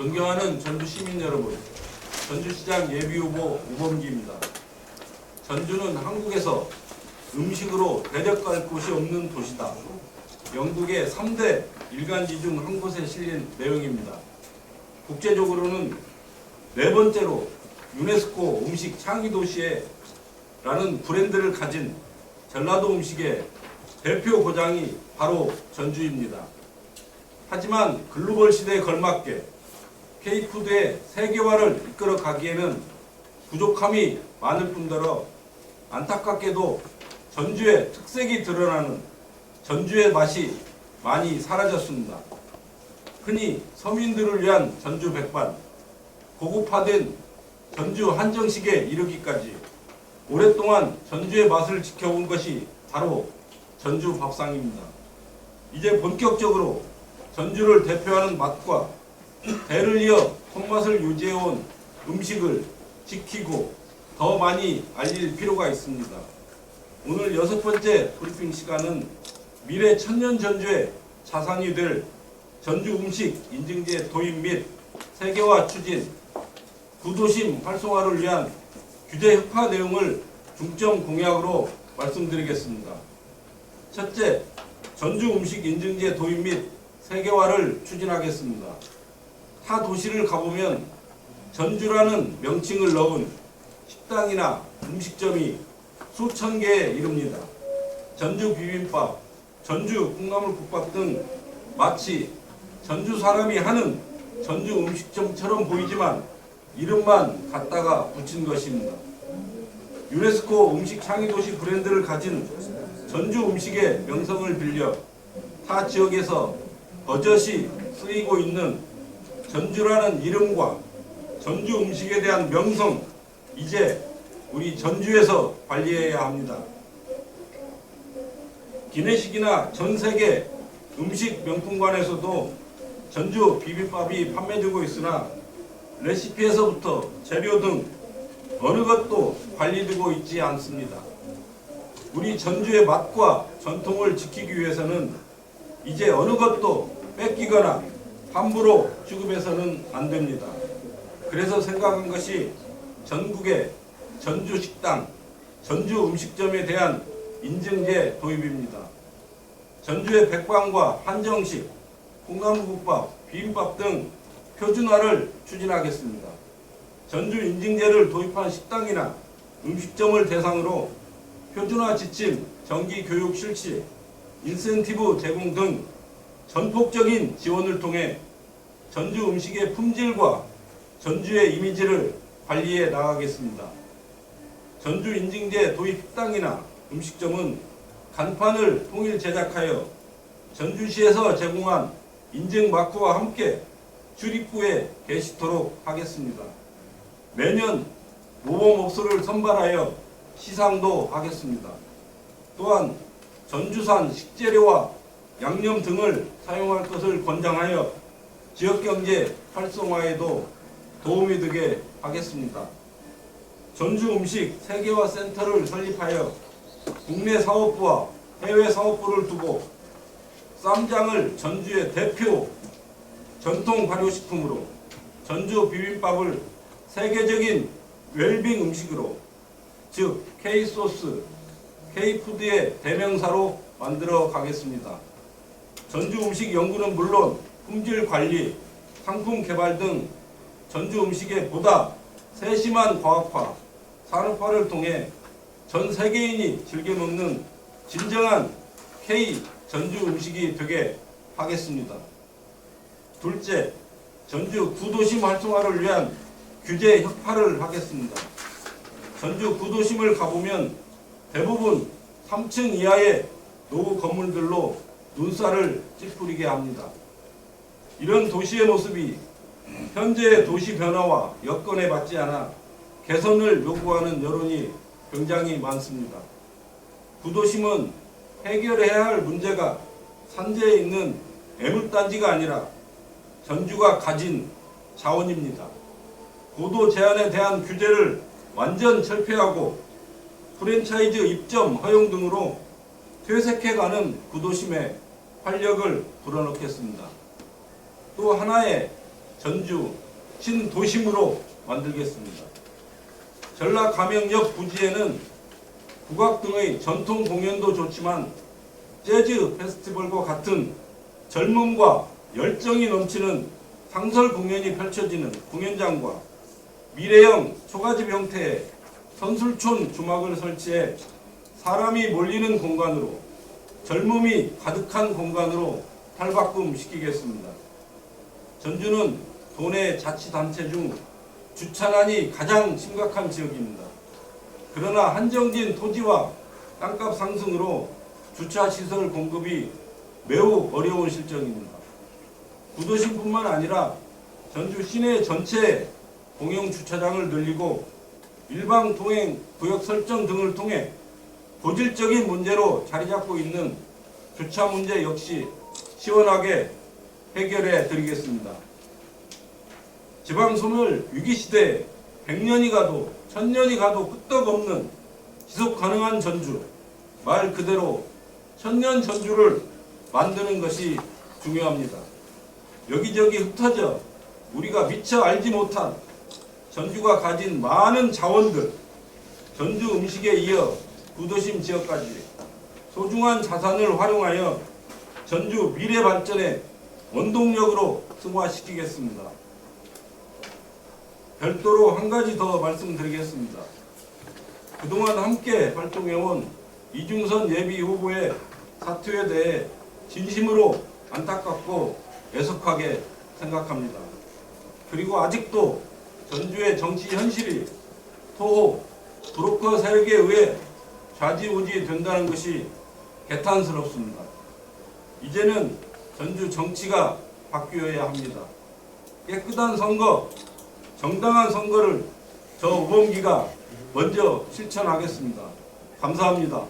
존경하는 전주 시민 여러분, 전주시장 예비후보 우범기입니다. 전주는 한국에서 음식으로 대적할 곳이 없는 도시다. 영국의 3대 일간지 중 한 곳에 실린 내용입니다. 국제적으로는 네 번째로 유네스코 음식 창의 도시에 라는 브랜드를 가진 전라도 음식의 대표 고장이 바로 전주입니다. 하지만 글로벌 시대에 걸맞게 K푸드의 세계화를 이끌어 가기에는 부족함이 많을 뿐더러 안타깝게도 전주의 특색이 드러나는 전주의 맛이 많이 사라졌습니다. 흔히 서민들을 위한 전주 백반, 고급화된 전주 한정식에 이르기까지 오랫동안 전주의 맛을 지켜온 것이 바로 전주 밥상입니다. 이제 본격적으로 전주를 대표하는 맛과 대를 이어 손맛을 유지해온 음식을 지키고 더 많이 알릴 필요가 있습니다. 오늘 여섯 번째 브리핑 시간은 미래 천년 전주의 자산이 될 전주 음식 인증제 도입 및 세계화 추진, 구도심 활성화를 위한 규제 혁파 내용을 중점 공약으로 말씀드리겠습니다. 첫째, 전주 음식 인증제 도입 및 세계화를 추진하겠습니다. 타 도시를 가보면 전주라는 명칭을 넣은 식당이나 음식점이 수천 개에 이릅니다. 전주 비빔밥, 전주 콩나물국밥 등 마치 전주 사람이 하는 전주 음식점처럼 보이지만 이름만 갖다가 붙인 것입니다. 유네스코 음식 창의도시 브랜드를 가진 전주 음식의 명성을 빌려 타 지역에서 버젓이 쓰이고 있는 전주라는 이름과 전주 음식에 대한 명성 이제 우리 전주에서 관리해야 합니다. 기내식이나 전 세계 음식 명품관에서도 전주 비빔밥이 판매되고 있으나 레시피에서부터 재료 등 어느 것도 관리되고 있지 않습니다. 우리 전주의 맛과 전통을 지키기 위해서는 이제 어느 것도 뺏기거나 함부로 취급해서는 안 됩니다. 그래서 생각한 것이 전국의 전주 식당, 전주 음식점에 대한 인증제 도입입니다. 전주의 백반과 한정식, 콩나물국밥, 비빔밥 등 표준화를 추진하겠습니다. 전주 인증제를 도입한 식당이나 음식점을 대상으로 표준화 지침, 정기 교육 실시, 인센티브 제공 등 전폭적인 지원을 통해 전주 음식의 품질과 전주의 이미지를 관리해 나가겠습니다. 전주 인증제 도입 식당이나 음식점은 간판을 통일 제작하여 전주시에서 제공한 인증 마크와 함께 출입구에 게시토록 하겠습니다. 매년 모범 업소를 선발하여 시상도 하겠습니다. 또한 전주산 식재료와 양념 등을 사용할 것을 권장하여 지역경제 활성화에도 도움이 되게 하겠습니다. 전주 음식 세계화 센터를 설립하여 국내 사업부와 해외 사업부를 두고 쌈장을 전주의 대표 전통 발효식품으로 전주 비빔밥을 세계적인 웰빙 음식으로 즉 K소스, K푸드의 대명사로 만들어 가겠습니다. 전주 음식 연구는 물론 품질 관리, 상품 개발 등 전주 음식의 보다 세심한 과학화, 산업화를 통해 전 세계인이 즐겨 먹는 진정한 K 전주 음식이 되게 하겠습니다. 둘째, 전주 구도심 활성화를 위한 규제 혁파를 하겠습니다. 전주 구도심을 가보면 대부분 3층 이하의 노후 건물들로 눈살을 찌푸리게 합니다. 이런 도시의 모습이 현재의 도시 변화와 여건에 맞지 않아 개선을 요구하는 여론이 굉장히 많습니다. 구도심은 해결해야 할 문제가 산재에 있는 애물단지가 아니라 전주가 가진 자원입니다. 고도 제한에 대한 규제를 완전 철폐하고 프랜차이즈 입점 허용 등으로 퇴색해가는 구도심에 활력을 불어넣겠습니다. 또 하나의 전주 신도심으로 만들겠습니다. 전라 감영역 부지에는 국악 등의 전통 공연도 좋지만 재즈 페스티벌과 같은 젊음과 열정이 넘치는 상설 공연이 펼쳐지는 공연장과 미래형 초가집 형태의 선술촌 주막을 설치해 사람이 몰리는 공간으로 젊음이 가득한 공간으로 탈바꿈 시키겠습니다. 전주는 도내 자치단체 중 주차난이 가장 심각한 지역입니다. 그러나 한정진 토지와 땅값 상승으로 주차시설 공급이 매우 어려운 실정입니다. 구도심뿐만 아니라 전주 시내 전체 공영 주차장을 늘리고 일방 통행 구역 설정 등을 통해 고질적인 문제로 자리 잡고 있는 주차 문제 역시 시원하게 해결해 드리겠습니다. 지방 소멸 위기 시대에 100년이 가도 1000년이 가도 끄떡없는 지속 가능한 전주 말 그대로 천년 전주를 만드는 것이 중요합니다. 여기저기 흩어져 우리가 미처 알지 못한 전주가 가진 많은 자원들 전주 음식에 이어 구도심 지역까지 소중한 자산을 활용하여 전주 미래 발전의 원동력으로 승화시키겠습니다. 별도로 한 가지 더 말씀드리겠습니다. 그동안 함께 활동해온 이중선 예비 후보의 사퇴에 대해 진심으로 안타깝고 애석하게 생각합니다. 그리고 아직도 전주의 정치 현실이 토호 브로커 세력에 의해 좌지우지 된다는 것이 개탄스럽습니다. 이제는 전주 정치가 바뀌어야 합니다. 깨끗한 선거, 정당한 선거를 저 우범기가 먼저 실천하겠습니다. 감사합니다.